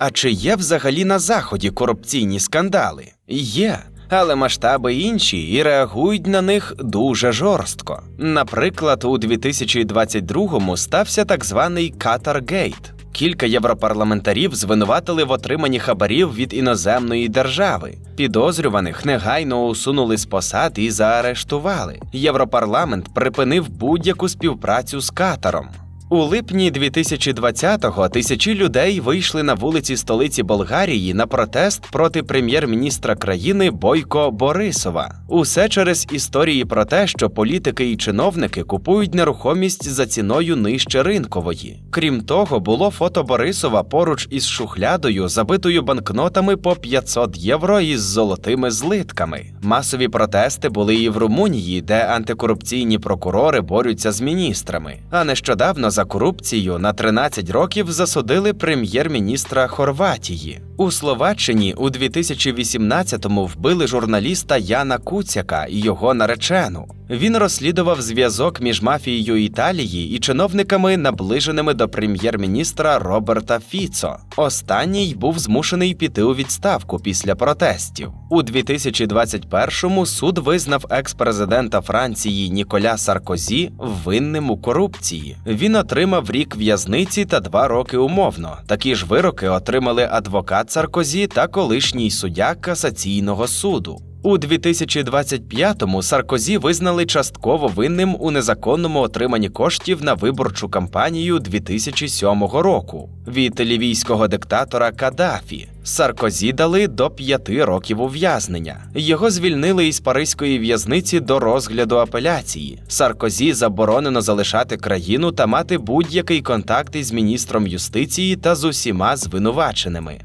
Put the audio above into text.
А чи є взагалі на заході корупційні скандали? Є. Але масштаби інші і реагують на них дуже жорстко. Наприклад, у 2022-му стався так званий Катаргейт. Кілька європарламентарів звинуватили в отриманні хабарів від іноземної держави. Підозрюваних негайно усунули з посад і заарештували. Європарламент припинив будь-яку співпрацю з Катаром. У липні 2020-го тисячі людей вийшли на вулиці столиці Болгарії на протест проти прем'єр-міністра країни Бойко Борисова. Усе через історії про те, що політики і чиновники купують нерухомість за ціною нижче ринкової. Крім того, було фото Борисова поруч із шухлядою, забитою банкнотами по 500 євро із золотими злитками. Масові протести були і в Румунії, де антикорупційні прокурори борються з міністрами. А нещодавно за корупцію на 13 років засудили прем'єр-міністра Хорватії. У Словаччині у 2018-му вбили журналіста Яна Куцяка і його наречену. Він розслідував зв'язок між мафією Італії і чиновниками, наближеними до прем'єр-міністра Роберта Фіцо. Останній був змушений піти у відставку після протестів. У 2021-му суд визнав екс-президента Франції Ніколя Саркозі винним у корупції. Він отримав рік в'язниці та два роки умовно. Такі ж вироки отримали адвокат Саркозі та колишній суддя касаційного суду. У 2025-му Саркозі визнали частково винним у незаконному отриманні коштів на виборчу кампанію 2007 року від лівійського диктатора Каддафі. Саркозі дали до п'яти років ув'язнення. Його звільнили із паризької в'язниці до розгляду апеляції. Саркозі заборонено залишати країну та мати будь-який контакт із міністром юстиції та з усіма звинуваченими.